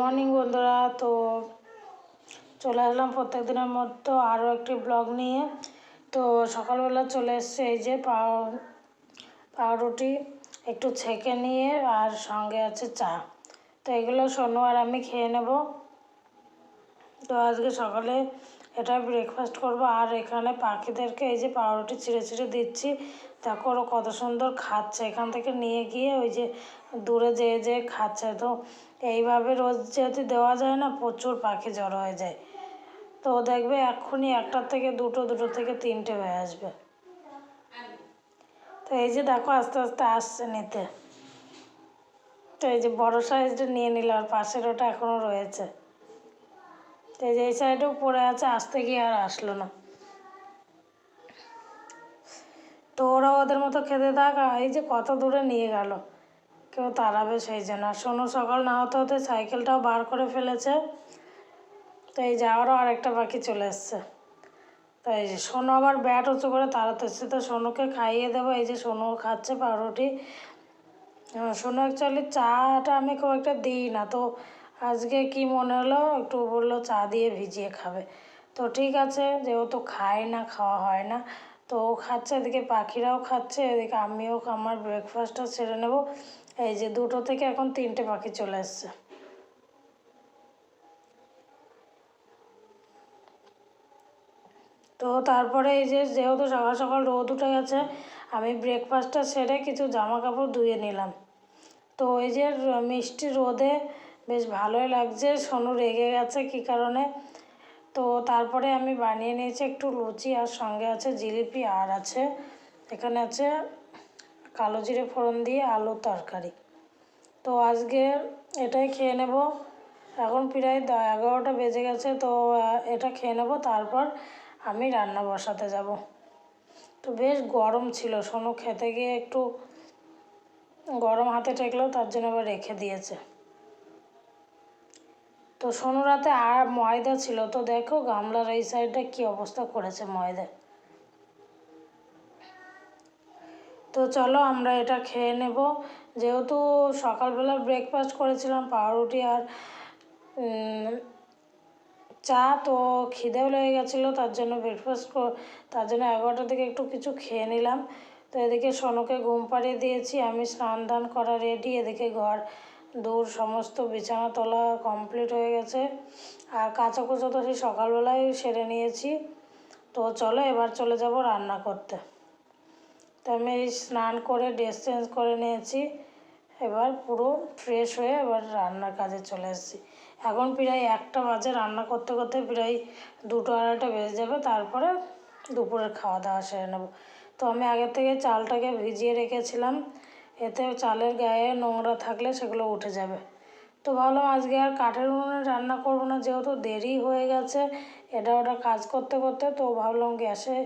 Morning বন্ধুরা, তো চলে আসলাম প্রত্যেক দিনের মতো আরও একটি ব্লগ নিয়ে। তো সকালবেলা চলে এসছে এই যে পাও, পাউরুটি, একটু ছেঁকে নিয়ে আর সঙ্গে আছে চা। তো এগুলো শোনো আর আমি খেয়ে নেব। তো আজকে সকালে এটা ব্রেকফাস্ট করব। আর এখানে পাখিদেরকে এই যে পাউরুটি ছিঁড়ে ছিঁড়ে দিচ্ছি। দেখো ওরা কত সুন্দর খাচ্ছে। এখান থেকে নিয়ে গিয়ে ওই যে দূরে যেয়ে যেয়ে খাচ্ছে। তো এইভাবে রোজ যেহেতু দেওয়া যায় না, প্রচুর পাখি জড়ো হয়ে যায়। তো দেখবে এক্ষুনি একটার থেকে দুটো দুটো থেকে তিনটে হয়ে আসবে। তো এই যে দেখো আস্তে আস্তে আসছে নিতে। তো এই যে বড় সাইজটা নিয়ে নিল আর পাশের ওটা এখনও রয়েছে। তো এই সাইডেও পড়ে আছে, আসতে গিয়ে আর আসলো না। তো ওরা ওদের মতো খেতে থাক এই যে কত দূরে নিয়ে গেল, কেউ তাড়াবে সেই জন্য। আর সোনু সকাল না হতে হতে সাইকেলটাও বার করে ফেলেছে তো এই যে আরও আরেকটা পাখি চলে এসছে। তো এই যে সোনু আবার ব্যাট উঁচু করে তাড়াতে তো সোনুকে খাইয়ে দেবো, এই যে সোনু খাচ্ছে পাউরুটি। সোনু অ্যাকচুয়ালি চাটা আমি খুব একটা দিই না, তো আজকে কি মনে হলো? একটু বলল চা দিয়ে ভিজিয়ে খাবে। তো ঠিক আছে, যেহেতু খায় না, খাওয়া হয় না, তো ও খাচ্ছে, এদিকে পাখিরাও খাচ্ছে, এদিকে আমিও আমার ব্রেকফাস্টটা সেরে নেব। এই যে দুটো থেকে এখন তিনটে পাখি চলে এসছে। তো তারপরে এই যে যেহেতু সকাল সকাল রোদ উঠে গেছে, আমি ব্রেকফাস্টটা সেরে কিছু জামা কাপড় ধুয়ে নিলাম। তো এই যে মিষ্টি রোদে বেশ ভালোই লাগছে। সোনু রেগে গেছে কী কারণে? তো তারপরে আমি বানিয়ে নিয়েছি একটু লুচি, আর সঙ্গে আছে জিলিপি, আর আছে, এখানে আছে কালো জিরে ফোড়ন দিয়ে আলুর তরকারি। তো আজকে এটাই খেয়ে নেব। এখন প্রায় এগারোটা বেজে গেছে, তো এটা খেয়ে নেব, তারপর আমি রান্না বসাতে যাব। তো বেশ গরম ছিল, সোনু খেতে গিয়ে একটু গরম হাতে ঠেকলেও তার জন্য আবার রেখে দিয়েছে। তো সোনু রাতে আর ময়দা ছিল। তো দেখো গামলার এই সাইডটা কি অবস্থা করেছে ময়দা। তো চলো আমরা এটা খেয়ে নেব। যেহেতু সকালবেলা ব্রেকফাস্ট করেছিলাম পাউরুটি আর চা, তো খিদেও লেগে গেছিল, তার জন্য ব্রেকফাস্ট তার জন্য এগারোটার দিকে একটু কিছু খেয়ে নিলাম। তো এদিকে সোনুকে ঘুম পাড়িয়ে দিয়েছি, আমি স্নান দান করা রেডি এদিকে ঘর দূর সমস্ত বিছানা তোলা কমপ্লিট হয়ে গেছে। আর কাঁচা কুচো তো সেই সকালবেলায় সেরে নিয়েছি। তো চলো এবার চলে যাব রান্না করতে। তো আমি স্নান করে ড্রেস চেঞ্জ করে নিয়েছি। এবার পুরো ফ্রেশ হয়ে এবার রান্নার কাজে চলে এসেছি। এখন প্রায় একটা বাজে, রান্না করতে করতে প্রায় দুটো আড়াইটা বেজে যাবে। তারপরে দুপুরের খাওয়া দাওয়া সেরে নেব। তো আমি আগে থেকে চালটাকে ভিজিয়ে রেখেছিলাম। এতে চালের গায়ে নোংরা থাকলে সেগুলো উঠে যাবে। তো ভাবলাম আজকে আর কাঠের উনুনে রান্না করব না, যেহেতু দেরি হয়ে গেছে, এটা ওটা কাজ করতে করতে, তো ভাবলাম গ্যাসে,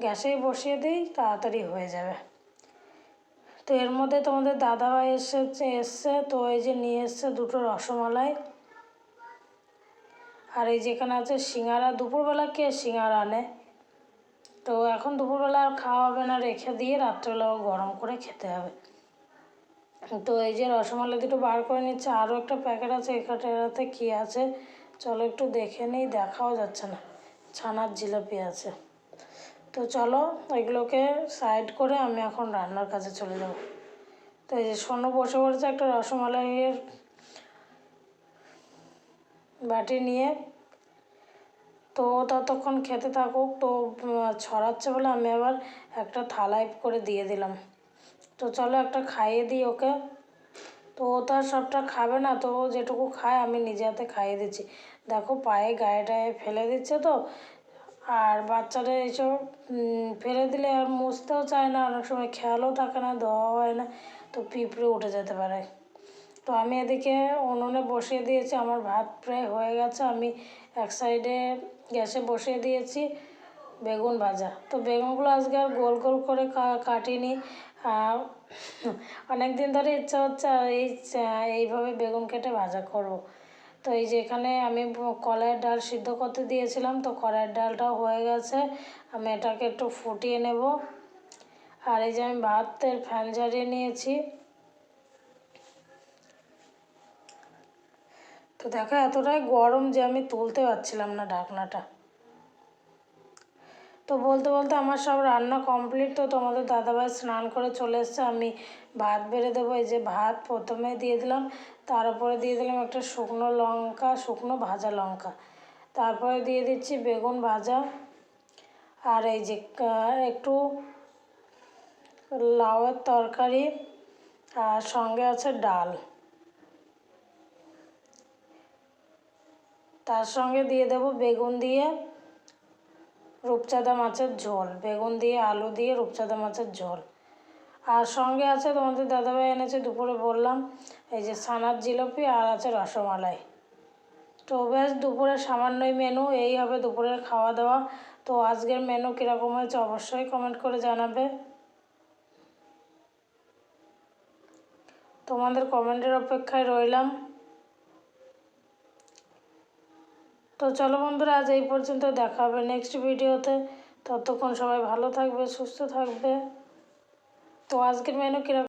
গ্যাসেই বসিয়ে দিই, তাড়াতাড়ি হয়ে যাবে। তো এর মধ্যে তোমাদের দাদাভাই এসেছে, এসছে, তো এই যে নিয়ে এসছে দুটো রসমালাই। আর এই যেখানে আছে সিঙ্গারা, দুপুরবেলা কে সিঙ্গারা আনে? তো এখন দুপুরবেলা আর খাওয়া হবে না, রেখে দিয়ে রাত্রেবেলাও গরম করে খেতে হবে। তো এই যে রসমালাই দুটো বার করে নিচ্ছে, আরও একটা প্যাকেট আছে এখানটাতে কী আছে? চলো একটু দেখে নিই, দেখাও যাচ্ছে না। ছানার জিলাপি আছে। তো চলো, এগুলোকে সাইড করে আমি এখন রান্নার কাজে চলে যাব। তো এই যে সোনু বসে পড়েছে একটা রসমালাইয়ের বাটি নিয়ে। তো ততক্ষণ খেতে থাকুক, তো ছড়াচ্ছে বলে আমি আবার একটা থালায় করে দিয়ে দিলাম। তো চলো একটা খাইয়ে দিই ওকে। তো ও তো আর সবটা খাবে না, তো ও যেটুকু খায় আমি নিজে হাতে খাইয়ে দিচ্ছি। দেখো পায়ে গায়ে টায়ে ফেলে দিচ্ছে তো, আর বাচ্চারা এইসব ফেলে দিলে আর মুছতেও চায় না, অনেক সময় খেয়ালও থাকে না দেওয়া হয় না, তো পিঁপড়ে উঠে যেতে পারে। তো আমি এদিকে উনুনে বসিয়ে দিয়েছি, আমার ভাত প্রায় হয়ে গেছে, আমি এক সাইডে গ্যাসে বসিয়ে দিয়েছি। বেগুন ভাজা। তো বেগুনগুলো আজকে আর গোল গোল করে কাটিনি। অনেক দিন ধরে ইচ্ছা হচ্ছে এই, এইভাবে বেগুন কেটে ভাজা করব। তো এই যে এখানে আমি কলাইয়ের ডাল সিদ্ধ করতে দিয়েছিলাম, তো কলাইয়ের ডালটাও হয়ে গেছে। আমি এটাকে একটু ফুটিয়ে নেব। আর এই যে আমি ভাতের ফ্যান ঝাড়িয়ে নিয়েছি। তো দেখো এতটাই গরম যে আমি তুলতে পারছিলাম না ঢাকনাটা। তো বলতে বলতে আমার সব রান্না কমপ্লিট তো তোমাদের দাদাভাই স্নান করে চলে এসছে। আমি ভাত বেড়ে দেবো, এই যে ভাত প্রথমে দিয়ে দিলাম, তার উপরে দিয়ে দিলাম একটা শুকনো লঙ্কা, শুকনো ভাজা লঙ্কা। তারপরে দিয়ে দিচ্ছি বেগুন ভাজা, আর এই যে একটু লাউয়ের তরকারি, আর সঙ্গে আছে ডাল। তার সঙ্গে দিয়ে দেব বেগুন দিয়ে রূপচাঁদা মাছের ঝোল, বেগুন দিয়ে, আলু দিয়ে রূপচাঁদা মাছের ঝোল। আর সঙ্গে আছে তোমাদের দাদাভাই এনেছে দুপুরে বললাম, এই যে সানার জিলাপি আর আছে রসমালাই। তো ব্যাস, দুপুরে সামান্যই মেনু এই হবে দুপুরের খাওয়া দাওয়া তো আজকের মেনু কীরকম হয়েছে অবশ্যই কমেন্ট করে জানাবে। তোমাদের কমেন্টের অপেক্ষায় রইলাম। তো চলো বন্ধুরা, আজ এই পর্যন্ত দেখা হবে নেক্সট ভিডিওতে ততক্ষণ সবাই ভালো থাকবে, সুস্থ থাকবে। তো আজকের মেনু কীরকম?